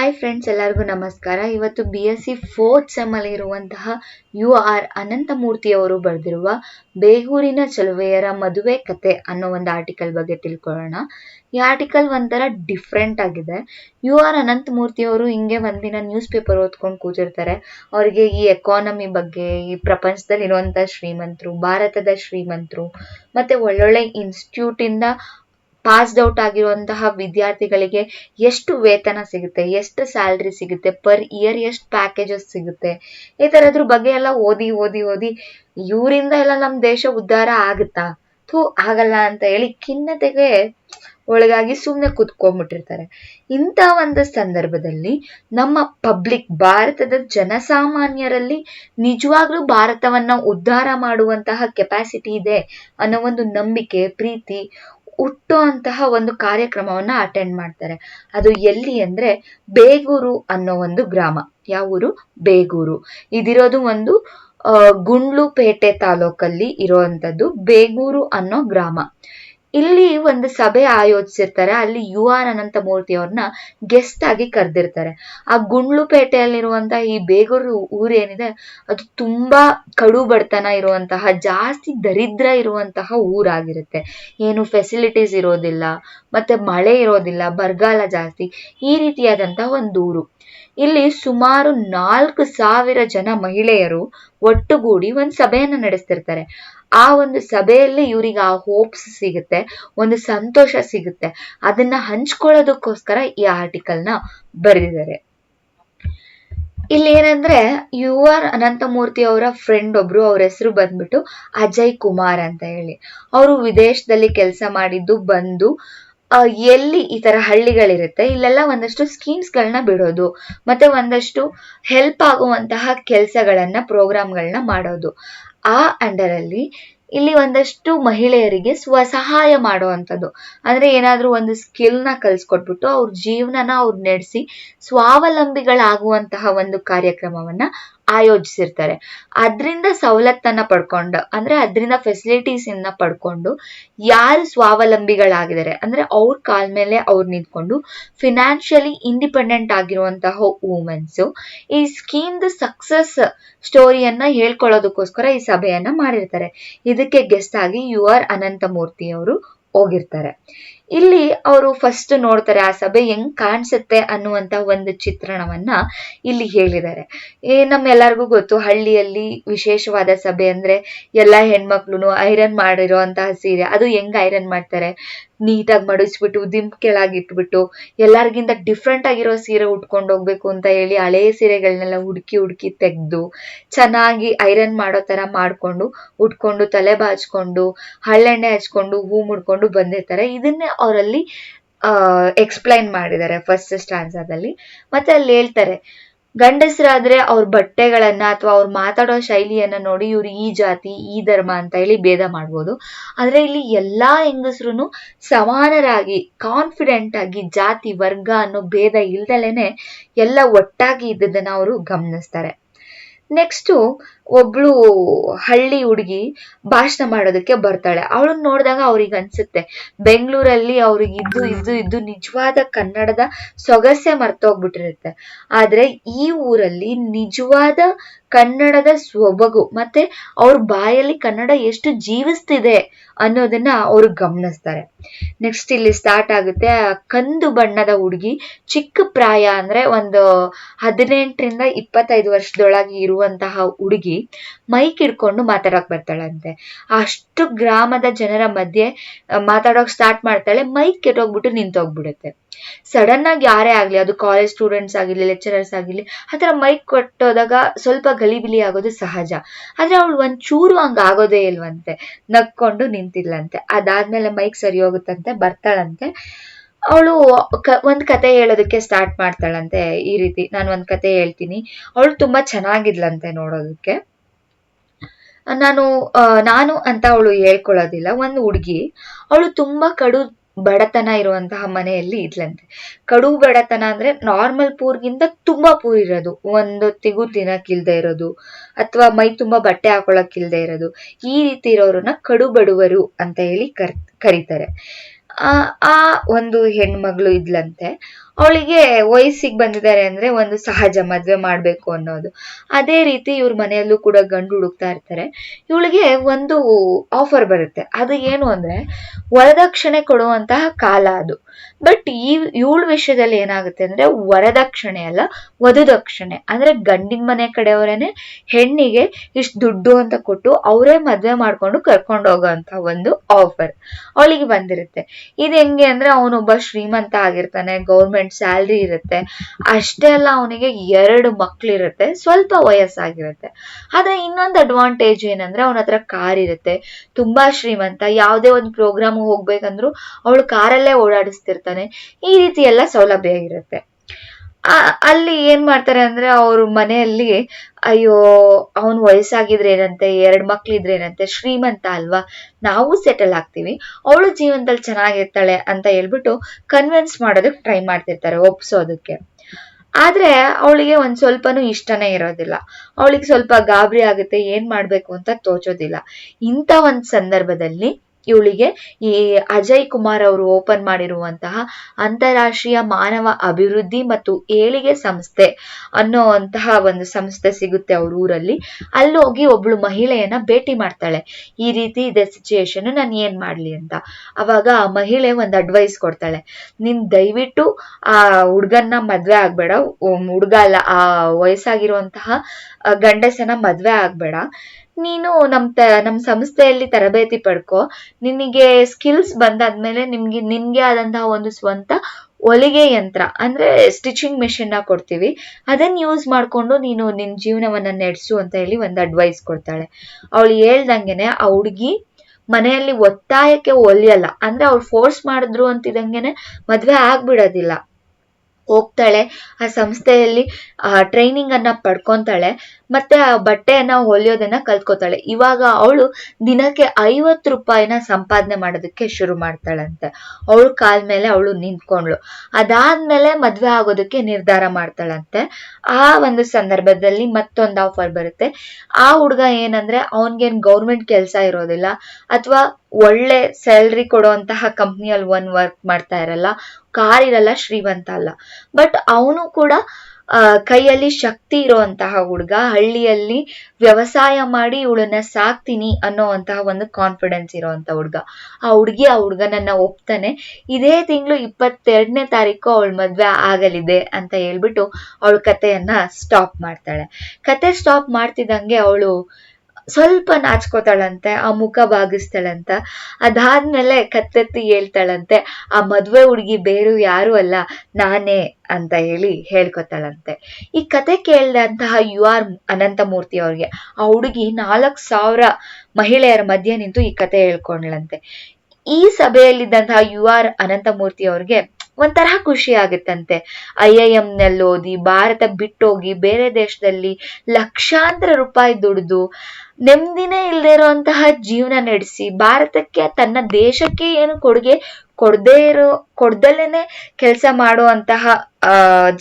Hi friends ಎಲ್ಲರಿಗೂ ನಮಸ್ಕಾರ. ಇವತ್ತು ಬಿ ಎಸ್ ಸಿ ಫೋರ್ತ್ ಸೆಮ್ಮಲ್ಲಿ ಇರುವಂತಹ ಯು ಆರ್ ಅನಂತಮೂರ್ತಿ ಅವರು ಬರೆದಿರುವ ಬೇಗೂರಿನ ಚಲುವೆಯರ ಮದುವೆ ಕತೆ ಅನ್ನೋ ಒಂದು ಆರ್ಟಿಕಲ್ ಬಗ್ಗೆ ತಿಳ್ಕೊಳ್ಳೋಣ. ಈ ಆರ್ಟಿಕಲ್ ಒಂಥರ ಡಿಫ್ರೆಂಟ್ ಆಗಿದೆ. ಯು ಆರ್ ಅನಂತಮೂರ್ತಿ ಅವರು ಹಿಂಗೆ ಒಂದಿನ ನ್ಯೂಸ್ ಪೇಪರ್ ಓದ್ಕೊಂಡು ಕೂತಿರ್ತಾರೆ. ಅವರಿಗೆ ಈ ಎಕಾನಮಿ ಬಗ್ಗೆ, ಈ ಪ್ರಪಂಚದಲ್ಲಿ ಇರುವಂಥ ಶ್ರೀಮಂತರು, ಭಾರತದ ಶ್ರೀಮಂತರು, ಮತ್ತೆ ಒಳ್ಳೊಳ್ಳೆ ಇನ್ಸ್ಟಿಟ್ಯೂಟ್ ಇಂದ ಪಾಸ್ಡ್ ಔಟ್ ಆಗಿರುವಂತಹ ವಿದ್ಯಾರ್ಥಿಗಳಿಗೆ ಎಷ್ಟು ವೇತನ ಸಿಗುತ್ತೆ, ಎಷ್ಟು ಸ್ಯಾಲ್ರಿ ಸಿಗುತ್ತೆ ಪರ್ ಇಯರ್ ಎಷ್ಟು ಪ್ಯಾಕೇಜಸ್ ಸಿಗುತ್ತೆ, ಈ ಥರದ್ರ ಬಗ್ಗೆ ಎಲ್ಲ ಓದಿ ಓದಿ ಓದಿ ಇವರಿಂದ ಎಲ್ಲ ನಮ್ಮ ದೇಶ ಉದ್ಧಾರ ಆಗುತ್ತಾ? ಥೂ, ಆಗಲ್ಲ ಅಂತ ಹೇಳಿ ಖಿನ್ನತೆಗೆ ಒಳಗಾಗಿ ಸುಮ್ಮನೆ ಕುತ್ಕೊಂಡ್ಬಿಟ್ಟಿರ್ತಾರೆ. ಇಂಥ ಒಂದು ಸಂದರ್ಭದಲ್ಲಿ ನಮ್ಮ ಪಬ್ಲಿಕ್ ಭಾರತದ ಜನಸಾಮಾನ್ಯರಲ್ಲಿ ನಿಜವಾಗ್ಲೂ ಭಾರತವನ್ನ ಉದ್ಧಾರ ಮಾಡುವಂತಹ ಕೆಪಾಸಿಟಿ ಇದೆ ಅನ್ನೋ ಒಂದು ನಂಬಿಕೆ, ಪ್ರೀತಿ ಹುಟ್ಟುವಂತಹ ಒಂದು ಕಾರ್ಯಕ್ರಮವನ್ನ ಅಟೆಂಡ್ ಮಾಡ್ತಾರೆ. ಅದು ಎಲ್ಲಿ ಅಂದ್ರೆ ಬೇಗೂರು ಅನ್ನೋ ಒಂದು ಗ್ರಾಮ. ಯಾವ ಊರು? ಬೇಗೂರು. ಇದಿರೋದು ಒಂದು ಗುಂಡ್ಲುಪೇಟೆ ತಾಲೂಕಲ್ಲಿ ಇರುವಂತದ್ದು ಬೇಗೂರು ಅನ್ನೋ ಗ್ರಾಮ. ಇಲ್ಲಿ ಒಂದು ಸಭೆ ಆಯೋಜಿಸಿರ್ತಾರೆ. ಅಲ್ಲಿ ಯು ಆರ್ ಅನಂತಮೂರ್ತಿ ಅವ್ರನ್ನ ಗೆಸ್ಟ್ ಆಗಿ ಕರೆದಿರ್ತಾರೆ. ಆ ಗುಂಡ್ಲುಪೇಟೆಯಲ್ಲಿರುವಂತಹ ಈ ಬೇಗೂರು ಊರೇನಿದೆ ಅದು ತುಂಬಾ ಕಡು ಬಡತನ ಇರುವಂತಹ, ಜಾಸ್ತಿ ದರಿದ್ರ ಇರುವಂತಹ ಊರಾಗಿರುತ್ತೆ. ಏನು ಫೆಸಿಲಿಟೀಸ್ ಇರೋದಿಲ್ಲ, ಮತ್ತೆ ಮಳೆ ಇರೋದಿಲ್ಲ, ಬರಗಾಲ ಜಾಸ್ತಿ, ಈ ರೀತಿಯಾದಂತಹ ಒಂದು ಊರು. ಇಲ್ಲಿ ಸುಮಾರು ನಾಲ್ಕು ಸಾವಿರ ಜನ ಮಹಿಳೆಯರು ಒಟ್ಟುಗೂಡಿ ಒಂದು ಸಭೆಯನ್ನು ನಡೆಸ್ತಿರ್ತಾರೆ. ಆ ಒಂದು ಸಭೆಯಲ್ಲಿ ಇವ್ರಿಗೆ ಆ ಹೋಪ್ಸ್ ಸಿಗುತ್ತೆ, ಒಂದು ಸಂತೋಷ ಸಿಗುತ್ತೆ. ಅದನ್ನ ಹಂಚ್ಕೊಳ್ಳೋದಕ್ಕೋಸ್ಕರ ಈ ಆರ್ಟಿಕಲ್ನ ಬರೆದಿದ್ದಾರೆ. ಇಲ್ಲಿ ಏನಂದ್ರೆ ಯು ಆರ್ ಅನಂತಮೂರ್ತಿ ಅವರ ಫ್ರೆಂಡ್ ಒಬ್ರು ಅವ್ರ ಹೆಸರು ಬಂದ್ಬಿಟ್ಟು ಅಜಯ್ ಕುಮಾರ್ ಅಂತ ಹೇಳಿ. ಅವರು ವಿದೇಶದಲ್ಲಿ ಕೆಲಸ ಮಾಡಿದ್ದು, ಬಂದು ಎಲ್ಲಿ ಈ ತರ ಹಳ್ಳಿಗಳಿರುತ್ತೆ, ಇಲ್ಲೆಲ್ಲ ಒಂದಷ್ಟು ಸ್ಕೀಮ್ಸ್ ಗಳನ್ನ ಬಿಡೋದು, ಮತ್ತೆ ಒಂದಷ್ಟು ಹೆಲ್ಪ್ ಆಗುವಂತಹ ಕೆಲಸಗಳನ್ನ ಪ್ರೋಗ್ರಾಮ್ಗಳನ್ನ ಮಾಡೋದು. ಆ ಅಂಡರ್ ಅಲ್ಲಿ ಇಲ್ಲಿ ಒಂದಷ್ಟು ಮಹಿಳೆಯರಿಗೆ ಸ್ವಸಹಾಯ ಮಾಡುವಂಥದ್ದು. ಅಂದ್ರೆ ಏನಾದರೂ ಒಂದು ಸ್ಕಿಲ್ನ ಕಲ್ಸ್ಕೊಟ್ಬಿಟ್ಟು ಅವ್ರ ಜೀವನನ ಅವ್ರು ನಡೆಸಿ ಸ್ವಾವಲಂಬಿಗಳಾಗುವಂತಹ ಒಂದು ಕಾರ್ಯಕ್ರಮವನ್ನ ಆಯೋಜಿಸಿರ್ತಾರೆ. ಅದರಿಂದ ಸವಲತ್ತನ್ನ ಪಡ್ಕೊಂಡು, ಅಂದ್ರೆ ಅದರಿಂದ ಫೆಸಿಲಿಟೀಸ್ ಇಂದ ಪಡ್ಕೊಂಡು ಯಾರು ಸ್ವಾವಲಂಬಿಗಳಾಗಿದ್ದಾರೆ, ಅಂದ್ರೆ ಅವ್ರ ಕಾಲ ಮೇಲೆ ಅವ್ರು ನಿಂತ್ಕೊಂಡು ಫಿನಾನ್ಷಿಯಲಿ ಇಂಡಿಪೆಂಡೆಂಟ್ ಆಗಿರುವಂತಹ ವುಮೆನ್ಸ್ ಈ ಸ್ಕೀಮ್ದು ಸಕ್ಸಸ್ ಸ್ಟೋರಿಯನ್ನ ಹೇಳ್ಕೊಳ್ಳೋದಕ್ಕೋಸ್ಕರ ಈ ಸಭೆಯನ್ನ ಮಾಡಿರ್ತಾರೆ. ಇದಕ್ಕೆ ಗೆಸ್ಟ್ ಆಗಿ ಯು ಆರ್ ಅನಂತಮೂರ್ತಿ ಅವರು ಹೋಗಿರ್ತಾರೆ. ಇಲ್ಲಿ ಅವರು ಫಸ್ಟ್ ನೋಡ್ತಾರೆ ಆ ಸಭೆ ಹೆಂಗ್ ಕಾಣಿಸುತ್ತೆ ಅನ್ನುವಂತ ಒಂದು ಚಿತ್ರಣವನ್ನ ಇಲ್ಲಿ ಹೇಳಿದ್ದಾರೆ. ಏ ನಮ್ಮೆಲ್ಲರಿಗೂ ಗೊತ್ತು, ಹಳ್ಳಿಯಲ್ಲಿ ವಿಶೇಷವಾದ ಸಭೆ ಅಂದ್ರೆ ಎಲ್ಲಾ ಹೆಣ್ಮಕ್ಳು ಐರನ್ ಮಾಡಿರುವಂತಹ ಸೀರೆ, ಅದು ಹೆಂಗ್ ಐರನ್ ಮಾಡ್ತಾರೆ? ನೀಟಾಗಿ ಮಡಿಸ್ಬಿಟ್ಟು ದಿಂಪ್ ಕೆಳಗೆ ಇಟ್ಬಿಟ್ಟು, ಎಲ್ಲರಿಗಿಂತ ಡಿಫ್ರೆಂಟ್ ಆಗಿರೋ ಸೀರೆ ಉಟ್ಕೊಂಡು ಹೋಗ್ಬೇಕು ಅಂತ ಹೇಳಿ ಹಳೆ ಸೀರೆಗಳನ್ನೆಲ್ಲ ಹುಡುಕಿ ಹುಡುಕಿ ತೆಗೆದು, ಚೆನ್ನಾಗಿ ಐರನ್ ಮಾಡೋ ತರ ಮಾಡ್ಕೊಂಡು, ಉಟ್ಕೊಂಡು, ತಲೆ ಬಾಚ್ಕೊಂಡು ಹಳ್ಳೆಣ್ಣೆ ಹಚ್ಕೊಂಡು, ಹೂ ಮುಡ್ಕೊಂಡು ಬಂದಿರ್ತಾರೆ. ಇದನ್ನೇ ಅವರಲ್ಲಿ ಎಕ್ಸ್ಪ್ಲೈನ್ ಮಾಡಿದ್ದಾರೆ ಫಸ್ಟ್ ಸ್ಟಾನ್ಸದಲ್ಲಿ ಮತ್ತೆ ಅಲ್ಲಿ ಹೇಳ್ತಾರೆ, ಗಂಡಸರಾದ್ರೆ ಅವ್ರ ಬಟ್ಟೆಗಳನ್ನ ಅಥವಾ ಅವ್ರು ಮಾತಾಡೋ ಶೈಲಿಯನ್ನ ನೋಡಿ ಇವ್ರು ಈ ಜಾತಿ, ಈ ಧರ್ಮ ಅಂತ ಹೇಳಿ ಭೇದ ಮಾಡ್ಬೋದು. ಆದ್ರೆ ಇಲ್ಲಿ ಎಲ್ಲಾ ಹೆಂಗಸರು ಸಮಾನರಾಗಿ ಕಾನ್ಫಿಡೆಂಟ್ ಆಗಿ ಜಾತಿ, ವರ್ಗ ಅನ್ನೋ ಭೇದ ಇಲ್ದಲೇನೆ ಎಲ್ಲ ಒಟ್ಟಾಗಿ ಇದ್ದದನ್ನ ಅವರು ಗಮನಿಸ್ತಾರೆ. ನೆಕ್ಸ್ಟ್ ಒಬ್ಳು ಹಳ್ಳಿ ಹುಡುಗಿ ಭಾಷಣ ಮಾಡೋದಕ್ಕೆ ಬರ್ತಾಳೆ. ಅವಳನ್ನ ನೋಡಿದಾಗ ಅವ್ರಿಗೆ ಅನ್ಸುತ್ತೆ, ಬೆಂಗಳೂರಲ್ಲಿ ಅವ್ರಿಗೆ ಇದ್ದು ಇದ್ದು ಇದ್ದು ನಿಜವಾದ ಕನ್ನಡದ ಸೊಗಸೆ ಮರ್ತೋಗ್ಬಿಟ್ಟಿರುತ್ತೆ. ಆದ್ರೆ ಈ ಊರಲ್ಲಿ ನಿಜವಾದ ಕನ್ನಡದ ಸೊಬಗು ಮತ್ತೆ ಅವ್ರ ಬಾಯಲ್ಲಿ ಕನ್ನಡ ಎಷ್ಟು ಜೀವಿಸ್ತಿದೆ ಅನ್ನೋದನ್ನ ಅವರು ಗಮನಿಸ್ತಾರೆ. ನೆಕ್ಸ್ಟ್ ಇಲ್ಲಿ ಸ್ಟಾರ್ಟ್ ಆಗುತ್ತೆ ಕಂದು ಬಣ್ಣದ ಹುಡುಗಿ ಚಿಕ್ಕ ಪ್ರಾಯ ಅಂದ್ರೆ ಒಂದು ಹದಿನೆಂಟರಿಂದ ಇಪ್ಪತ್ತೈದು ವರ್ಷದೊಳಗೆ ಇರುವಂತಹ ಹುಡುಗಿ ಮೈಕ್ ಹಿಡ್ಕೊಂಡು ಮಾತಾಡಕ್ ಬರ್ತಾಳಂತೆ. ಅಷ್ಟು ಗ್ರಾಮದ ಜನರ ಮಧ್ಯೆ ಆ, ಮಾತಾಡೋಕ್ ಸ್ಟಾರ್ಟ್ ಮಾಡ್ತಾಳೆ ಮೈಕ್ ಕೆಟ್ಟೋಗ್ಬಿಟ್ಟು ನಿಂತೋಗ್ಬಿಡುತ್ತೆ. ಸಡನ್ ಆಗಿ ಯಾರೇ ಆಗ್ಲಿ ಅದು ಕಾಲೇಜ್ ಸ್ಟೂಡೆಂಟ್ಸ್ ಆಗಿರಲಿ ಲೆಕ್ಚರರ್ಸ್ ಆಗಿರ್ಲಿ ಆತರ ಮೈಕ್ ಕೊಟ್ಟೋದಾಗ ಸ್ವಲ್ಪ ಗಲಿಬಿಲಿ ಆಗೋದು ಸಹಜ. ಆದ್ರೆ ಅವಳು ಒಂದ್ ಚೂರು ಹಂಗ ಆಗೋದೇ ಇಲ್ವಂತೆ. ನಕ್ಕೊಂಡು ನಿಂತಿಲ್ಲಂತೆ ಅದಾದ್ಮೇಲೆ ಮೈಕ್ ಸರಿ ಹೋಗುತ್ತಂತೆ ಬರ್ತಾಳಂತೆ. ಅವಳು ಒಂದ್ ಕತೆ ಹೇಳೋದಕ್ಕೆ ಸ್ಟಾರ್ಟ್ ಮಾಡ್ತಾಳಂತೆ ಈ ರೀತಿ. ನಾನು ಒಂದ್ ಕತೆ ಹೇಳ್ತೀನಿ. ಅವಳು ತುಂಬಾ ಚೆನ್ನಾಗಿದ್ಲಂತೆ ನೋಡೋದಕ್ಕೆ. ನಾನು ನಾನು ಅಂತ ಅವಳು ಹೇಳ್ಕೊಳ್ಳೋದಿಲ್ಲ. ಒಂದು ಹುಡುಗಿ. ಅವಳು ತುಂಬಾ ಕಡು ಬಡತನ ಇರುವಂತಹ ಮನೆಯಲ್ಲಿ ಇದ್ಲಂತೆ. ಕಡು ಬಡತನ ಅಂದ್ರೆ ನಾರ್ಮಲ್ ಪೂರ್ಗಿಂತ ತುಂಬಾ ಪೂರ್ ಇರೋದು. ಒಂದೊತ್ತಿಗೂ ತಿನ್ನಕ್ಕಿಲ್ದೇ ಇರೋದು. ಅಥವಾ ಮೈ ತುಂಬಾ ಬಟ್ಟೆ ಹಾಕೊಳಕ್ಕಿಲ್ದೆ ಇರೋದು. ಈ ರೀತಿ ಇರೋರನ್ನ ಕಡು ಬಡವರು ಅಂತ ಹೇಳಿ ಕರ್, ಕರೀತಾರೆ. ಆ ಒಂದು ಹೆಣ್ಮಗಳು ಇದ್ಲಂತೆ. ಅವಳಿಗೆ ವಯಸ್ಸಿಗೆ ಬಂದಿದ್ದಾರೆ ಅಂದ್ರೆ ಒಂದು ಸಹಜ ಮದ್ವೆ ಮಾಡ್ಬೇಕು ಅನ್ನೋದು. ಅದೇ ರೀತಿ ಇವ್ರ ಮನೆಯಲ್ಲೂ ಕೂಡ ಗಂಡು ಹುಡುಕ್ತಾ ಇರ್ತಾರೆ. ಇವಳಿಗೆ ಒಂದು ಆಫರ್ ಬರುತ್ತೆ. ಅದು ಏನು ಅಂದ್ರೆ ವರದಕ್ಷಿಣೆ ಕೊಡುವಂತಹ ಕಾಲ ಅದು. ಬಟ್ ಈ ಇವಳ ವಿಷಯದಲ್ಲಿ ಏನಾಗುತ್ತೆ ಅಂದ್ರೆ ವರದಕ್ಷಿಣೆ ಅಲ್ಲ ವಧುದಕ್ಷಿಣೆ ಅಂದ್ರೆ ಗಂಡಿನ ಮನೆ ಕಡೆಯವರೇನೆ ಹೆಣ್ಣಿಗೆ ಇಷ್ಟು ದುಡ್ಡು ಅಂತ ಕೊಟ್ಟು ಅವರೇ ಮದ್ವೆ ಮಾಡ್ಕೊಂಡು ಕರ್ಕೊಂಡು ಹೋಗೋಂತ ಒಂದು ಆಫರ್ ಅವಳಿಗೆ ಬಂದಿರುತ್ತೆ. ಇದು ಹೆಂಗೆ ಅಂದ್ರೆ ಅವನೊಬ್ಬ ಶ್ರೀಮಂತ ಆಗಿರ್ತಾನೆ ಗೌರ್ಮೆಂಟ್ ಸ್ಯಾಲ್ರಿ ಇರುತ್ತೆ. ಅಷ್ಟೇ ಅಲ್ಲ ಅವನಿಗೆ ಎರಡು ಮಕ್ಳಿರುತ್ತೆ. ಸ್ವಲ್ಪ ವಯಸ್ಸಾಗಿರುತ್ತೆ. ಆದ್ರೆ ಇನ್ನೊಂದು ಅಡ್ವಾಂಟೇಜ್ ಏನಂದ್ರೆ ಅವನ ಹತ್ರ ಕಾರ್ ಇರುತ್ತೆ. ತುಂಬಾ ಶ್ರೀಮಂತ, ಯಾವುದೇ ಒಂದು ಪ್ರೋಗ್ರಾಮ್ ಹೋಗ್ಬೇಕಂದ್ರು ಅವಳು ಕಾರಲ್ಲೇ ಓಡಾಡಿಸ್ತಿರ್ತಾನೆ. ಈ ರೀತಿ ಎಲ್ಲ ಸೌಲಭ್ಯ ಇರುತ್ತೆ. ಅಲ್ಲಿ ಏನ್ ಮಾಡ್ತಾರೆ ಅಂದ್ರೆ ಅವ್ರ ಮನೆಯಲ್ಲಿ, ಅಯ್ಯೋ, ಅವನ್ ವಯಸ್ಸಾಗಿದ್ರೆ ಏನಂತೆ ಎರಡ್ ಏನಂತೆ ಶ್ರೀಮಂತ ಅಲ್ವಾ, ನಾವು ಸೆಟಲ್ ಆಗ್ತೀವಿ, ಅವಳು ಜೀವನದಲ್ಲಿ ಚೆನ್ನಾಗಿರ್ತಾಳೆ ಅಂತ ಹೇಳ್ಬಿಟ್ಟು ಕನ್ವಿನ್ಸ್ ಮಾಡೋದಕ್ಕೆ ಟ್ರೈ ಮಾಡ್ತಿರ್ತಾರೆ, ಒಪ್ಸೋದಕ್ಕೆ. ಆದ್ರೆ ಅವಳಿಗೆ ಒಂದ್ ಸ್ವಲ್ಪನೂ ಇಷ್ಟನೇ ಇರೋದಿಲ್ಲ. ಅವಳಿಗೆ ಸ್ವಲ್ಪ ಗಾಬರಿ ಆಗುತ್ತೆ, ಏನ್ ಮಾಡ್ಬೇಕು ಅಂತ ತೋಚೋದಿಲ್ಲ. ಇಂಥ ಒಂದ್ ಸಂದರ್ಭದಲ್ಲಿ ಇವಳಿಗೆ ಈ ಅಜಯ್ ಕುಮಾರ್ ಅವರು ಓಪನ್ ಮಾಡಿರುವಂತಹ ಅಂತಾರಾಷ್ಟ್ರೀಯ ಮಾನವ ಅಭಿವೃದ್ಧಿ ಮತ್ತು ಏಳಿಗೆ ಸಂಸ್ಥೆ ಅನ್ನೋವಂತಹ ಒಂದು ಸಂಸ್ಥೆ ಸಿಗುತ್ತೆ ಅವ್ರ ಊರಲ್ಲಿ. ಅಲ್ಲಿ ಹೋಗಿ ಒಬ್ಳು ಮಹಿಳೆಯನ್ನ ಭೇಟಿ ಮಾಡ್ತಾಳೆ. ಈ ರೀತಿ ಇದೆ ಸಿಚುಯೇಷನ್ ನಾನು ಏನ್ ಮಾಡ್ಲಿ ಅಂತ. ಅವಾಗ ಆ ಮಹಿಳೆ ಒಂದು ಅಡ್ವೈಸ್ ಕೊಡ್ತಾಳೆ. ನಿನ್ ದಯವಿಟ್ಟು ಆ ಹುಡ್ಗನ್ನ ಮದ್ವೆ ಆಗ್ಬೇಡ. ಹುಡ್ಗ ಅಲ್ಲ, ಆ ವಯಸ್ಸಾಗಿರುವಂತಹ ಗಂಡಸನ ಮದ್ವೆ ಆಗ್ಬೇಡ. ನೀನು ನಮ್ ತ, ನಮ್ ಸಂಸ್ಥೆಯಲ್ಲಿ ತರಬೇತಿ ಪಡ್ಕೊ. ನಿನಗೆ ಸ್ಕಿಲ್ಸ್ ಬಂದಾದ್ಮೇಲೆ ನಿಮ್ಗೆ, ನಿನ್ಗೆ ಆದಂತಹ ಒಂದು ಸ್ವಂತ ಹೊಲಿಗೆ ಯಂತ್ರ, ಅಂದ್ರೆ ಸ್ಟಿಚಿಂಗ್ ಮೆಷಿನ್ನ ಕೊಡ್ತೀವಿ. ಅದನ್ನ ಯೂಸ್ ಮಾಡ್ಕೊಂಡು ನೀನು ನಿನ್ ಜೀವನವನ್ನ ನಡೆಸು ಅಂತ ಹೇಳಿ ಒಂದು ಅಡ್ವೈಸ್ ಕೊಡ್ತಾಳೆ. ಅವಳು ಹೇಳ್ದಂಗೆನೆ ಆ ಹುಡುಗಿ ಮನೆಯಲ್ಲಿ ಒತ್ತಾಯಕ್ಕೆ ಒಲಿಯಲ್ಲ. ಅಂದ್ರೆ ಅವ್ರು ಫೋರ್ಸ್ ಮಾಡಿದ್ರು ಅಂತಿದಂಗೆನೆ ಮದ್ವೆ ಆಗ್ಬಿಡೋದಿಲ್ಲ. ಹೋಗ್ತಾಳೆ. ಆ ಸಂಸ್ಥೆಯಲ್ಲಿ, ಆ ಟ್ರೈನಿಂಗ್ ಅನ್ನ ಪಡ್ಕೊಂತಾಳೆ. ಮತ್ತೆ ಆ ಬಟ್ಟೆಯನ್ನ ಹೊಲಿಯೋದನ್ನ ಕಲ್ತ್ಕೋತಾಳೆ. ಇವಾಗ ಅವಳು ದಿನಕ್ಕೆ ಐವತ್ತು ರೂಪಾಯಿನ ಸಂಪಾದನೆ ಮಾಡೋದಕ್ಕೆ ಶುರು ಮಾಡ್ತಾಳಂತೆ. ಅವಳು ಕಾಲ್ ಮೇಲೆ ಅವಳು ನಿಂತ್ಕೊಂಡ್ಳು. ಅದಾದ್ಮೇಲೆ ಮದ್ವೆ ಆಗೋದಕ್ಕೆ ನಿರ್ಧಾರ ಮಾಡ್ತಾಳಂತೆ. ಆ ಒಂದು ಸಂದರ್ಭದಲ್ಲಿ ಮತ್ತೊಂದು ಆಫರ್ ಬರುತ್ತೆ. ಆ ಹುಡುಗ ಏನಂದ್ರೆ, ಅವನ್ಗೇನ್ ಗೌರ್ಮೆಂಟ್ ಕೆಲಸ ಇರೋದಿಲ್ಲ, ಅಥವಾ ಒಳ್ಳೆ ಸ್ಯಾಲ್ರಿ ಕೊಡುವಂತಹ ಕಂಪ್ನಿಯಲ್ಲಿ ಒನ್ ವರ್ಕ್ ಮಾಡ್ತಾ ಇರಲ್ಲ ಕಾರ್ ಇರಲ್ಲ, ಶ್ರೀಮಂತ ಅಲ್ಲ. ಬಟ್ ಅವನು ಕೂಡ ಕೈಯಲ್ಲಿ ಶಕ್ತಿ ಇರುವಂತಹ ಹುಡುಗ, ಹಳ್ಳಿಯಲ್ಲಿ ವ್ಯವಸಾಯ ಮಾಡಿ ಇವಳನ್ನ ಸಾಕ್ತೀನಿ ಅನ್ನೋವಂತಹ ಒಂದು ಕಾನ್ಫಿಡೆನ್ಸ್ ಇರುವಂತ ಹುಡ್ಗ. ಆ ಹುಡುಗಿ ಆ ಹುಡ್ಗನನ್ನ ಒಪ್ತಾನೆ. ಇದೇ ತಿಂಗಳು ಇಪ್ಪತ್ತೆರಡನೇ ತಾರೀಕು ಅವಳ ಮದ್ವೆ ಆಗಲಿದೆ ಅಂತ ಹೇಳ್ಬಿಟ್ಟು ಅವಳ ಕಥೆಯನ್ನ ಸ್ಟಾಪ್ ಮಾಡ್ತಾಳೆ. ಕತೆ ಸ್ಟಾಪ್ ಮಾಡ್ತಿದ್ದಂಗೆ ಅವಳು ಸ್ವಲ್ಪ ನಾಚ್ಕೋತಾಳಂತೆ, ಆ ಮುಖ ಬಾಗಿಸ್ತಾಳಂತ, ಅದಾದ್ಮೇಲೆ ಕತ್ತೆತ್ತಿ ಹೇಳ್ತಾಳಂತೆ, ಆ ಮದ್ವೆ ಹುಡುಗಿ ಬೇರು ಯಾರು ಅಲ್ಲ, ನಾನೇ ಅಂತ ಹೇಳಿ ಹೇಳ್ಕೊತಾಳಂತೆ. ಈ ಕತೆ ಕೇಳಿದಂತಹ ಯು ಆರ್ ಅನಂತಮೂರ್ತಿ ಅವ್ರಿಗೆ, ಆ ಹುಡುಗಿ ನಾಲ್ಕ್ ಸಾವಿರ ಮಹಿಳೆಯರ ಮಧ್ಯೆ ನಿಂತು ಈ ಕತೆ ಹೇಳ್ಕೊಂಡ್ಲಂತೆ ಈ ಸಭೆಯಲ್ಲಿದ್ದಂತಹ ಯು ಆರ್ ಅನಂತಮೂರ್ತಿ ಅವ್ರಿಗೆ ಒಂಥರ ಖುಷಿ ಆಗುತ್ತಂತೆ. ಐ ಐ ಎಂ ನಲ್ಲಿ ಓದಿ, ಭಾರತ ಬಿಟ್ಟೋಗಿ ಬೇರೆ ದೇಶದಲ್ಲಿ ಲಕ್ಷಾಂತರ ರೂಪಾಯಿ ದುಡಿದು ನೆಮ್ಮದಿನೇ ಇಲ್ಲದೆ ಇರುವಂತಹ ಜೀವನ ನಡೆಸಿ, ಭಾರತಕ್ಕೆ ತನ್ನ ದೇಶಕ್ಕೆ ಏನು ಕೊಡುಗೆ ಕೊಡದೇ ಇರೋ ಕೊಡ್ದಲೇನೆ ಕೆಲಸ ಮಾಡುವಂತಹ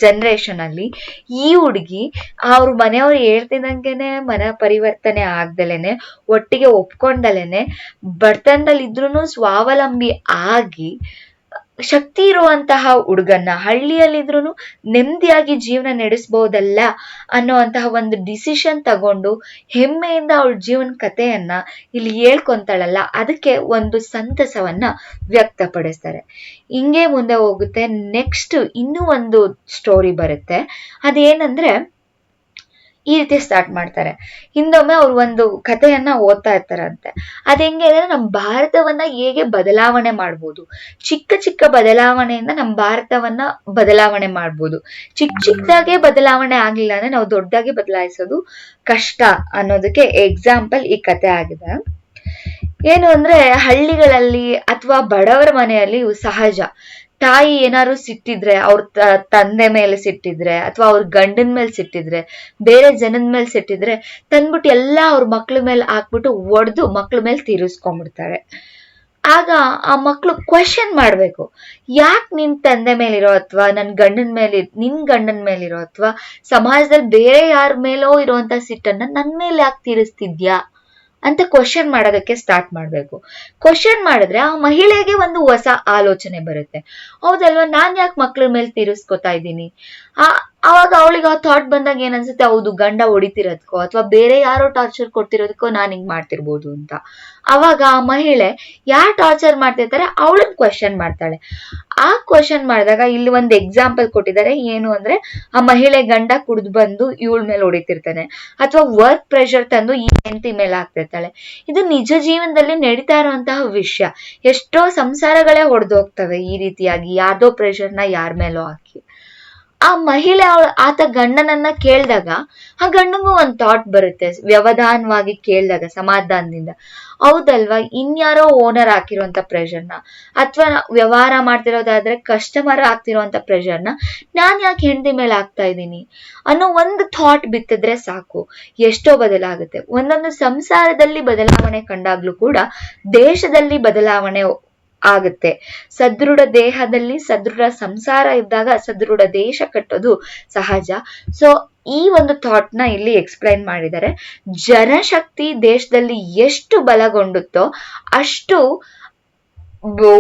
ಜನ್ರೇಷನ್ ಅಲ್ಲಿ ಈ ಹುಡುಗಿ ಅವ್ರ ಮನೆಯವ್ರು ಹೇಳ್ತಿದಂಗೆನೆ ಮನ ಪರಿವರ್ತನೆ ಆಗ್ದಲೇನೆ ಒಟ್ಟಿಗೆ ಒಪ್ಕೊಂಡಲೇನೆ ಬಡತನದಲ್ಲಿ ಇದ್ರು ಸ್ವಾವಲಂಬಿ ಆಗಿ ಶಕ್ತಿ ಇರುವಂತಹ ಹುಡುಗನ್ನ ಹಳ್ಳಿಯಲ್ಲಿದ್ರೂ ನೆಮ್ಮದಿಯಾಗಿ ಜೀವನ ನಡೆಸಬಹುದಲ್ಲ ಅನ್ನೋವಂತಹ ಒಂದು ಡಿಸಿಷನ್ ತಗೊಂಡು ಹೆಮ್ಮೆಯಿಂದ ಅವಳ ಜೀವನ ಕಥೆಯನ್ನ ಇಲ್ಲಿ ಹೇಳ್ಕೊಂತಾಳಲ್ಲ, ಅದಕ್ಕೆ ಒಂದು ಸಂತಸವನ್ನ ವ್ಯಕ್ತಪಡಿಸ್ತಾರೆ. ಹಿಂಗೆ ಮುಂದೆ ಹೋಗುತ್ತೆ ನೆಕ್ಸ್ಟ್ ಇನ್ನೂ ಒಂದು ಸ್ಟೋರಿ ಬರುತ್ತೆ. ಅದೇನಂದ್ರೆ ಈ ರೀತಿ ಸ್ಟಾರ್ಟ್ ಮಾಡ್ತಾರೆ. ಹಿಂದೊಮ್ಮೆ ಅವ್ರು ಒಂದು ಕಥೆಯನ್ನ ಓದ್ತಾ ಇರ್ತಾರಂತೆ. ಅದ್ ಹೆಂಗೆ ಅಂದ್ರೆ ನಮ್ಮ ಭಾರತವನ್ನ ಹೇಗೆ ಬದಲಾವಣೆ ಮಾಡ್ಬೋದು? ಚಿಕ್ಕ ಚಿಕ್ಕ ಬದಲಾವಣೆಯಿಂದ ನಮ್ಮ ಭಾರತವನ್ನ ಬದಲಾವಣೆ ಮಾಡ್ಬೋದು. ಚಿಕ್ಕ ಚಿಕ್ಕದಾಗೆ ಬದಲಾವಣೆ ಆಗ್ಲಿಲ್ಲ ಅಂದ್ರೆ ನಾವು ದೊಡ್ಡದಾಗಿ ಬದಲಾಯಿಸೋದು ಕಷ್ಟ ಅನ್ನೋದಕ್ಕೆ ಎಕ್ಸಾಂಪಲ್ ಈ ಕತೆ ಆಗಿದೆ. ಏನು ಅಂದ್ರೆ ಹಳ್ಳಿಗಳಲ್ಲಿ ಅಥವಾ ಬಡವರ ಮನೆಯಲ್ಲಿ ಇವು ಸಹಜ. ತಾಯಿ ಏನಾದ್ರು ಸಿಟ್ಟಿದ್ರೆ, ಅವ್ರ ತಂದೆ ಮೇಲೆ ಸಿಟ್ಟಿದ್ರೆ, ಅಥವಾ ಅವ್ರ ಗಂಡನ ಮೇಲೆ ಸಿಟ್ಟಿದ್ರೆ, ಬೇರೆ ಜನದ ಮೇಲೆ ಸಿಟ್ಟಿದ್ರೆ, ತಂದ್ಬಿಟ್ಟು ಎಲ್ಲಾ ಅವ್ರ ಮಕ್ಳ ಮೇಲೆ ಹಾಕ್ಬಿಟ್ಟು ಒಡೆದು ಮಕ್ಳ ಮೇಲೆ ತೀರಿಸ್ಕೊಂಡ್ಬಿಡ್ತಾರೆ. ಆಗ ಆ ಮಕ್ಳು ಕ್ವಶನ್ ಮಾಡ್ಬೇಕು. ಯಾಕೆ ನಿನ್ ತಂದೆ ಮೇಲಿರೋ ಅಥವಾ ನನ್ ಗಂಡನ ಮೇಲೆ ನಿನ್ ಗಂಡನ ಮೇಲಿರೋ ಅಥವಾ ಸಮಾಜದಲ್ಲಿ ಬೇರೆ ಯಾರ ಮೇಲೋ ಇರುವಂತ ಸಿಟ್ಟನ್ನ ನನ್ನ ಮೇಲೆ ಯಾಕೆ ತೀರಿಸ್ತಿದ್ಯಾ? ಅಂತ ಕ್ವಶನ್ ಮಾಡೋದಕ್ಕೆ ಸ್ಟಾರ್ಟ್ ಮಾಡಬೇಕು. ಕ್ವಶನ್ ಮಾಡಿದ್ರೆ ಆ ಮಹಿಳೆಗೆ ಒಂದು ಹೊಸ ಆಲೋಚನೆ ಬರುತ್ತೆ. ಹೌದಲ್ವಾ? ನಾನ್ ಯಾಕೆ ಮಕ್ಳ ಮೇಲೆ ತೀರಿಸ್ಕೊತಾ ಇದ್ದೀನಿ? ಆ ಅವಾಗ ಅವಳಿಗೆ ಆ ಥಾಟ್ ಬಂದಾಗ ಏನ್ ಅನ್ಸುತ್ತೆ ಹೌದು, ಗಂಡ ಹೊಡಿತಿರೋದಕ್ಕೋ ಅಥವಾ ಬೇರೆ ಯಾರೋ ಟಾರ್ಚರ್ ಕೊಡ್ತಿರೋದಕ್ಕೋ ನಾನ್ ಹಿಂಗ್ ಮಾಡ್ತಿರ್ಬೋದು ಅಂತ. ಅವಾಗ ಆ ಮಹಿಳೆ ಯಾರು ಟಾರ್ಚರ್ ಮಾಡ್ತಿರ್ತಾರೆ? ಅವಳನ್ನ ಕ್ವಶನ್ ಮಾಡ್ತಾಳೆ. ಆ ಕ್ವಶನ್ ಮಾಡಿದಾಗ ಇಲ್ಲಿ ಒಂದು ಎಕ್ಸಾಂಪಲ್ ಕೊಟ್ಟಿದ್ದಾರೆ. ಏನು ಅಂದ್ರೆ, ಆ ಮಹಿಳೆ ಗಂಡ ಕುಡಿದು ಬಂದು ಇವಳ ಮೇಲೆ ಹೊಡಿತಿರ್ತಾನೆ. ಅಥವಾ ವರ್ಕ್ ಪ್ರೆಷರ್ ತಂದು ಈ ಹೆಂಡತಿ ಮೇಲೆ ಹಾಕ್ತಿರ್ತಾಳೆ. ಇದು ನಿಜ ಜೀವನದಲ್ಲಿ ನಡೀತಾ ಇರುವಂತಹ ವಿಷಯ. ಎಷ್ಟೋ ಸಂಸಾರಗಳೇ ಹೊಡೆದೋಗ್ತವೆ ಈ ರೀತಿಯಾಗಿ. ಯಾರ್ದೋ ಪ್ರೆಷರ್ನ ಯಾರ ಮೇಲೋ ಹಾಕಿ. ಆ ಮಹಿಳೆ ಅವಳ, ಆತ ಗಂಡನನ್ನ ಕೇಳಿದಾಗ, ಆ ಗಂಡಂಗೂ ಒಂದ್ ಥಾಟ್ ಬರುತ್ತೆ, ವ್ಯವಧಾನವಾಗಿ ಕೇಳಿದಾಗ, ಸಮಾಧಾನದಿಂದ. ಹೌದಲ್ವಾ? ಇನ್ಯಾರೋ ಓನರ್ ಹಾಕಿರುವಂತ ಪ್ರೆಷರ್ನ ಅಥವಾ ವ್ಯವಹಾರ ಮಾಡ್ತಿರೋದಾದ್ರೆ ಕಸ್ಟಮರ್ ಆಗ್ತಿರೋಂತ ಪ್ರೆಷರ್ನ ನಾನ್ ಯಾಕೆ ಹೆಂಡತಿ ಮೇಲೆ ಆಗ್ತಾ ಇದ್ದೀನಿ? ಅನ್ನೋ ಒಂದು ಥಾಟ್ ಬಿತ್ತಿದ್ರೆ ಸಾಕು. ಎಷ್ಟೋ ಬದಲಾಗುತ್ತೆ. ಒಂದೊಂದು ಸಂಸಾರದಲ್ಲಿ ಬದಲಾವಣೆ ಕಂಡಾಗ್ಲೂ ಕೂಡ ದೇಶದಲ್ಲಿ ಬದಲಾವಣೆ ಆಗುತ್ತೆ. ಸದೃಢ ದೇಹದಲ್ಲಿ ಸದೃಢ ಸಂಸಾರ ಇದ್ದಾಗ ಸದೃಢ ದೇಶ ಕಟ್ಟೋದು ಸಹಜ. ಸೊ ಈ ಒಂದು ಥಾಟ್ನ ಇಲ್ಲಿ ಎಕ್ಸ್ಪ್ಲೈನ್ ಮಾಡಿದ್ದಾರೆ. ಜನಶಕ್ತಿ ದೇಶದಲ್ಲಿ ಎಷ್ಟು ಬಲಗೊಂಡುತ್ತೋ ಅಷ್ಟು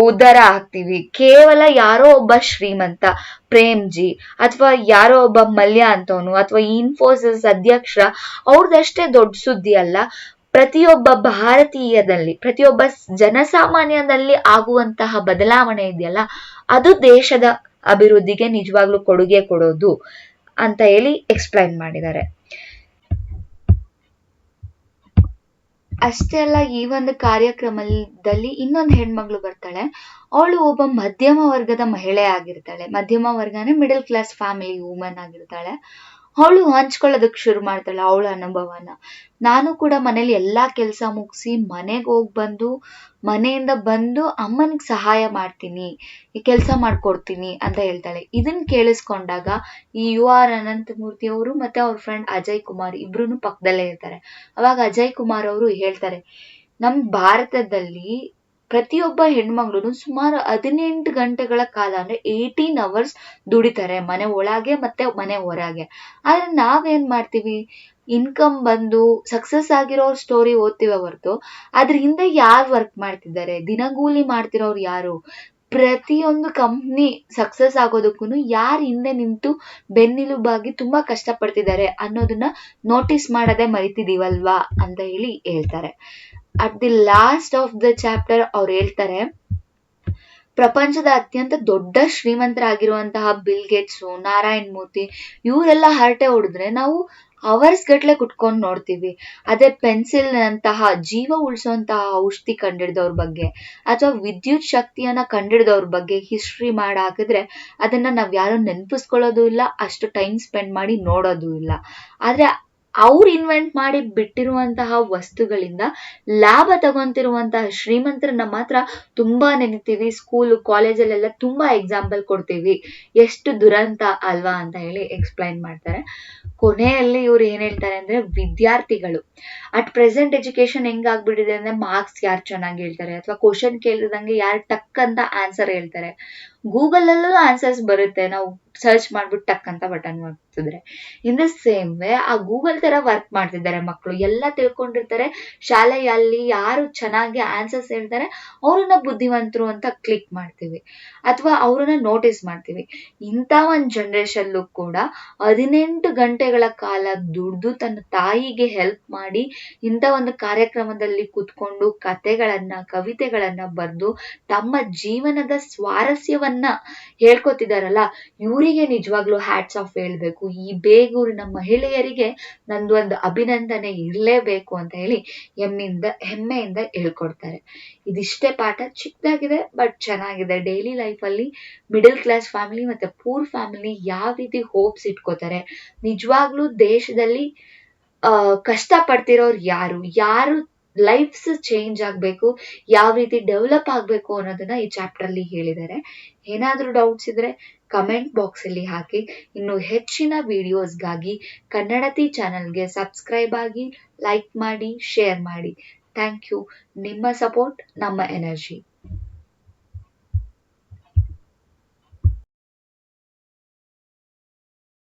ಉದರ ಆಗ್ತೀವಿ. ಕೇವಲ ಯಾರೋ ಒಬ್ಬ ಶ್ರೀಮಂತ, ಪ್ರೇಮ್ಜಿ ಅಥವಾ ಯಾರೋ ಒಬ್ಬ ಮಲ್ಯ ಅಂತವನು ಅಥವಾ ಇನ್ಫೋಸಿಸ್ ಅಧ್ಯಕ್ಷ, ಅವ್ರದಷ್ಟೇ ದೊಡ್ಡ ಸುದ್ದಿ ಅಲ್ಲ. ಪ್ರತಿಯೊಬ್ಬ ಭಾರತೀಯದಲ್ಲಿ, ಪ್ರತಿಯೊಬ್ಬ ಜನಸಾಮಾನ್ಯದಲ್ಲಿ ಆಗುವಂತಹ ಬದಲಾವಣೆ ಇದೆಯಲ್ಲ, ಅದು ದೇಶದ ಅಭಿವೃದ್ಧಿಗೆ ನಿಜವಾಗ್ಲೂ ಕೊಡುಗೆ ಕೊಡೋದು ಅಂತ ಹೇಳಿ ಎಕ್ಸ್ಪ್ಲೈನ್ ಮಾಡಿದ್ದಾರೆ. ಅಷ್ಟೇ ಅಲ್ಲ, ಈ ಒಂದು ಕಾರ್ಯಕ್ರಮದಲ್ಲಿ ಇನ್ನೊಂದು ಹೆಣ್ಮಗಳು ಬರ್ತಾಳೆ. ಅವಳು ಒಬ್ಬ ಮಧ್ಯಮ ವರ್ಗದ ಮಹಿಳೆ ಆಗಿರ್ತಾಳೆ. ಮಧ್ಯಮ ವರ್ಗನೇ ಮಿಡಲ್ ಕ್ಲಾಸ್ ಫ್ಯಾಮಿಲಿ ವುಮನ್ ಆಗಿರ್ತಾಳೆ. ಅವಳು ಹಂಚ್ಕೊಳ್ಳೋದಕ್ ಶುರು ಮಾಡ್ತಾಳೆ ಅವಳ ಅನುಭವನ. ನಾನು ಕೂಡ ಮನೇಲಿ ಎಲ್ಲಾ ಕೆಲಸ ಮುಗಿಸಿ ಮನೆಗೆ ಹೋಗಿ ಬಂದು, ಮನೆಯಿಂದ ಬಂದು ಅಮ್ಮನಿಗೆ ಸಹಾಯ ಮಾಡ್ತೀನಿ, ಈ ಕೆಲಸ ಮಾಡ್ಕೊಡ್ತೀನಿ ಅಂತ ಹೇಳ್ತಾಳೆ. ಇದನ್ನು ಕೇಳಿಸ್ಕೊಂಡಾಗ ಈ ಯು ಆರ್ ಅನಂತಮೂರ್ತಿ ಅವರು ಮತ್ತೆ ಅವ್ರ ಫ್ರೆಂಡ್ ಅಜಯ್ ಕುಮಾರ್ ಇಬ್ರು ಪಕ್ಕದಲ್ಲೇ ಇರ್ತಾರೆ. ಅವಾಗ ಅಜಯ್ ಕುಮಾರ್ ಅವರು ಹೇಳ್ತಾರೆ, ನಮ್ ಭಾರತದಲ್ಲಿ ಪ್ರತಿಯೊಬ್ಬ ಹೆಣ್ಮಗಳು ಸುಮಾರು ಹದಿನೆಂಟು ಗಂಟೆಗಳ ಕಾಲ ಅಂದ್ರೆ ಏಯ್ಟೀನ್ ಅವರ್ಸ್ ದುಡಿತಾರೆ, ಮನೆ ಒಳಗೆ ಮತ್ತೆ ಮನೆ ಹೊರಗೆ. ಆದ್ರೆ ನಾವೇನ್ ಮಾಡ್ತೀವಿ? ಇನ್ಕಮ್ ಬಂದು ಸಕ್ಸಸ್ ಆಗಿರೋರ್ ಸ್ಟೋರಿ ಓದ್ತೀವಿ ಹೊರತು. ಅದ್ರ ಹಿಂದೆ ಯಾರು ವರ್ಕ್ ಮಾಡ್ತಿದ್ದಾರೆ? ದಿನಗೂಲಿ ಮಾಡ್ತಿರೋರು ಯಾರು? ಪ್ರತಿಯೊಂದು ಕಂಪ್ನಿ ಸಕ್ಸಸ್ ಆಗೋದಕ್ಕೂ ಯಾರು ಹಿಂದೆ ನಿಂತು ಬೆನ್ನೆಲುಬಾಗಿ ತುಂಬಾ ಕಷ್ಟಪಡ್ತಿದ್ದಾರೆ ಅನ್ನೋದನ್ನ ನೋಟಿಸ್ ಮಾಡದೆ ಮರಿತಿದೀವಲ್ವಾ ಅಂತ ಹೇಳಿ ಹೇಳ್ತಾರೆ. At the last of the chapter ಅವ್ರು ಹೇಳ್ತಾರೆ, ಪ್ರಪಂಚದ ಅತ್ಯಂತ ದೊಡ್ಡ ಶ್ರೀಮಂತರಾಗಿರುವಂತಹ ಬಿಲ್ ಗೇಟ್ಸು ನಾರಾಯಣ್ ಮೂರ್ತಿ, ಇವರೆಲ್ಲ ಹರಟೆ ಹೊಡೆದ್ರೆ ನಾವು ಅವರ್ಸ್ ಗಟ್ಲೆ ಕುಟ್ಕೊಂಡು ನೋಡ್ತೀವಿ. ಅದೇ ಪೆನ್ಸಿಲ್ ಅಂತಹ ಜೀವ ಉಳಿಸುವಂತಹ ಔಷಧಿ ಕಂಡಿಡ್ದವ್ರ ಬಗ್ಗೆ ಅಥವಾ ವಿದ್ಯುತ್ ಶಕ್ತಿಯನ್ನ ಕಂಡಿಡ್ದವ್ರ ಬಗ್ಗೆ ಹಿಸ್ಟ್ರಿ ಮಾಡಿ ಹಾಕಿದ್ರೆ ಅದನ್ನ ನಾವ್ ಯಾರು ನೆನಪಿಸ್ಕೊಳ್ಳೋದು ಇಲ್ಲ, ಅಷ್ಟು ಟೈಮ್ ಸ್ಪೆಂಡ್ ಮಾಡಿ ನೋಡೋದು ಇಲ್ಲ. ಆದ್ರೆ ಅವ್ರು ಇನ್ವೆಂಟ್ ಮಾಡಿ ಬಿಟ್ಟಿರುವಂತಹ ವಸ್ತುಗಳಿಂದ ಲಾಭ ತಗೊಂತಿರುವಂತಹ ಶ್ರೀಮಂತರನ್ನ ಮಾತ್ರ ತುಂಬಾ ನೆನಿತೀವಿ. ಸ್ಕೂಲ್ ಕಾಲೇಜಲ್ಲೆಲ್ಲ ತುಂಬಾ ಎಕ್ಸಾಂಪಲ್ ಕೊಡ್ತೀವಿ. ಎಷ್ಟು ದುರಂತ ಅಲ್ವಾ ಅಂತ ಹೇಳಿ ಎಕ್ಸ್ಪ್ಲೈನ್ ಮಾಡ್ತಾರೆ. ಕೊನೆಯಲ್ಲಿ ಇವ್ರು ಏನ್ ಹೇಳ್ತಾರೆ ಅಂದ್ರೆ ವಿದ್ಯಾರ್ಥಿಗಳು. ಅಟ್ ಪ್ರೆಸೆಂಟ್ ಎಜುಕೇಶನ್ ಹೆಂಗ್ ಆಗ್ಬಿಟ್ಟಿದೆ ಅಂದ್ರೆ ಮಾರ್ಕ್ಸ್ ಯಾರು ಚೆನ್ನಾಗಿ ಹೇಳ್ತಾರೆ? ಅಥವಾ ಕ್ವಶನ್ ಕೇಳಿದಂಗೆ ಯಾರು ಟಕ್ ಅಂತ ಆನ್ಸರ್ ಹೇಳ್ತಾರೆ? ಗೂಗಲ್ ಅಲ್ಲೂ ಆನ್ಸರ್ಸ್ ಬರುತ್ತೆ. ನಾವು ಸರ್ಚ್ ಮಾಡ್ಬಿಟ್ಟು ಟಕ್ ಅಂತ ಬಟನ್ ಮಾಡ್ತಿದ್ರೆ ಇನ್ ದ ಸೇಮ್ ವೇ, ಆ ಗೂಗಲ್ ತರ ವರ್ಕ್ ಮಾಡ್ತಿದ್ದಾರೆ ಮಕ್ಕಳು ಎಲ್ಲ ತಿಳ್ಕೊಂಡಿರ್ತಾರೆ. ಶಾಲೆಯಲ್ಲಿ ಯಾರು ಚೆನ್ನಾಗಿ ಆನ್ಸರ್ಸ್ ಹೇಳ್ತಾರೆ, ಅವ್ರನ್ನ ಬುದ್ಧಿವಂತರು ಅಂತ ಕ್ಲಿಕ್ ಮಾಡ್ತೀವಿ. ಅಥವಾ ಅವ್ರನ್ನ ನೋಟಿಸ್ ಮಾಡ್ತೀವಿ. ಇಂಥ ಒಂದು ಜನರೇಷನ್ಲು ಕೂಡ ಹದಿನೆಂಟು ಗಂಟೆಗಳ ಕಾಲ ದುಡ್ದು ತನ್ನ ತಾಯಿಗೆ ಹೆಲ್ಪ್ ಮಾಡಿ ಇಂಥ ಒಂದು ಕಾರ್ಯಕ್ರಮದಲ್ಲಿ ಕೂತ್ಕೊಂಡು ಕತೆಗಳನ್ನ, ಕವಿತೆಗಳನ್ನ ಬರೆದು ತಮ್ಮ ಜೀವನದ ಸ್ವಾರಸ್ಯವನ್ನ ಹೇಳ್ಕೊತಿದಾರಲ್ಲ, ಇವರಿಗೆ ನಿಜವಾಗ್ಲೂ ಹ್ಯಾಟ್ಸ್ ಆಫ್ ಹೇಳ್ಬೇಕು. ಈ ಬೇಗೂರಿನ ಮಹಿಳೆಯರಿಗೆ ನಂದು ಒಂದು ಅಭಿನಂದನೆ ಇರಲೇಬೇಕು ಅಂತ ಹೇಳಿ ಹೆಮ್ಮಿಂದ, ಹೆಮ್ಮೆಯಿಂದ ಹೇಳ್ಕೊಡ್ತಾರೆ. ಇದಿಷ್ಟೇ ಪಾಠ ಚಿಕ್ಕದಾಗಿದೆ ಬಟ್ ಚೆನ್ನಾಗಿದೆ. ಡೈಲಿ ಲೈಫಲ್ಲಿ ಮಿಡಲ್ ಕ್ಲಾಸ್ ಫ್ಯಾಮಿಲಿ ಮತ್ತೆ ಪೂರ್ ಫ್ಯಾಮಿಲಿ ಯಾವ ರೀತಿ ಹೋಪ್ಸ್ ಇಟ್ಕೋತಾರೆ? ನಿಜವಾಗ್ಲೂ ದೇಶದಲ್ಲಿ ಕಷ್ಟ ಪಡ್ತಿರೋರು ಯಾರು? ಯಾರು ಲೈಫ್ಸ್ ಚೇಂಜ್ ಆಗ್ಬೇಕು, ಯಾವ ರೀತಿ ಡೆವಲಪ್ ಆಗ್ಬೇಕು ಅನ್ನೋದನ್ನ ಈ ಚಾಪ್ಟರ್ ಅಲ್ಲಿ ಹೇಳಿದ್ದಾರೆ. ಏನಾದ್ರೂ ಡೌಟ್ಸ್ ಇದ್ರೆ ಕಮೆಂಟ್ ಬಾಕ್ಸ್ ಅಲ್ಲಿ ಹಾಕಿ. ಇನ್ನು ಹೆಚ್ಚಿನ ವಿಡಿಯೋಸ್ಗಾಗಿ ಕನ್ನಡತಿ ಚಾನಲ್ಗೆ ಸಬ್ಸ್ಕ್ರೈಬ್ ಆಗಿ ಲೈಕ್ ಮಾಡಿ ಶೇರ್ ಮಾಡಿ. ಥ್ಯಾಂಕ್ ಯು ನಿಮ್ಮ ಸಪೋರ್ಟ್ ನಮ್ಮ ಎನರ್ಜಿ